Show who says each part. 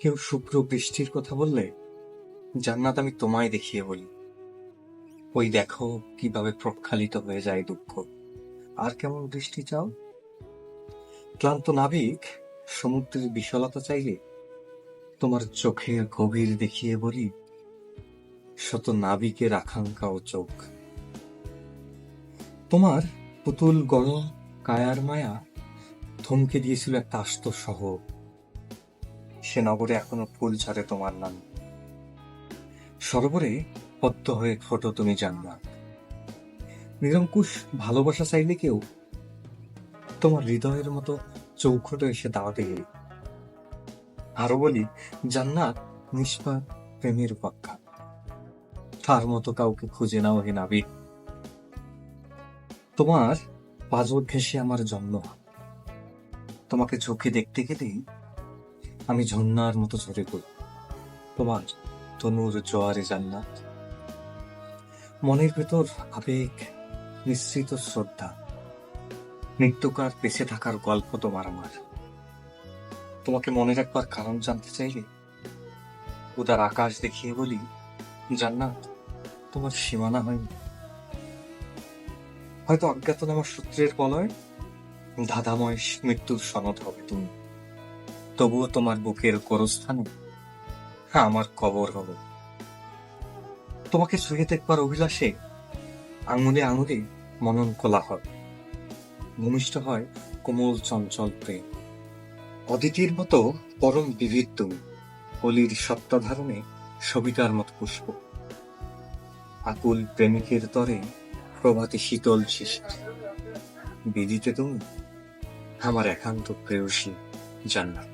Speaker 1: কেউ শুভ্র বৃষ্টির কথা বললে জান্নাত আমি তোমায় দেখিয়ে বলি। ওই দেখো কীভাবে প্রক্ষালিত হয়ে যায় দুঃখ। আর কেমন বৃষ্টি চাও? ক্লান্ত নাবিক, সমুদ্রের বিশালতা চাইলে তোমার চোখের গভীর দেখিয়ে বলি, শত নাবিকের আকাঙ্ক্ষা ও চোখ। তোমার পুতুল গরম কায়ার মায়া থমকে দিয়েছিল একটা আস্ত শহর। সে নগরে এখনও ফুল ছাড়ে তোমার নাম। সরোবরে পদ্ম হয়ে ফোটো তুমি জানলা। নিরঙ্কুশ ভালোবাসা চাইলে কেউ তোমার হৃদয়ের মতো চৌখটো এসে দাঁড়াতে গেলে। আরও বলি জান্নাত নিষ্পাপ প্রেমের উপাখ্যা তার মতো কাউকে খুঁজে নাও হে নাবিক। তোমার পাজর ঘেসে আমার জন্ম। তোমাকে চোখে দেখতে গেলেই আমি ঝর্ণার মতো ঝরে পড়ি। তোমার তনুর জোয়ারে জান্নাত। মনের ভেতর আবেগ মিশ্রিত শ্রদ্ধা। মৃত্যুকার বেঁচে থাকার গল্প তোমার আমার। তোমাকে মনে রাখবার কারণ জানতে চাইলে উদার আকাশ দেখিয়ে বলি, জান্নাত, তোমার সীমানা হয়নি। হয়তো অজ্ঞাতনামা সূত্রের বলয়, ধাধাময় মৃত্যুর সনদ হবে তুমি। তবুও তোমার বুকের গোরস্থানে আমার কবর হবে। তোমাকে ছুঁয়ে দেখবার অভিলাষে আঙুলে আঙুলে মনন কোলা হয় ভূমিষ্ঠ হয় কোমল চঞ্চল প্রেম। অদিতির মতো পরম বিবিধ তুমি। অলির সত্তাধারণে সবিতার মতো পুষ্প। আকুল প্রেমিকের তরে প্রভাতে শীতল শিশির। বিদিতে তুমি আমার একান্ত প্রেয়সী জান্নাত।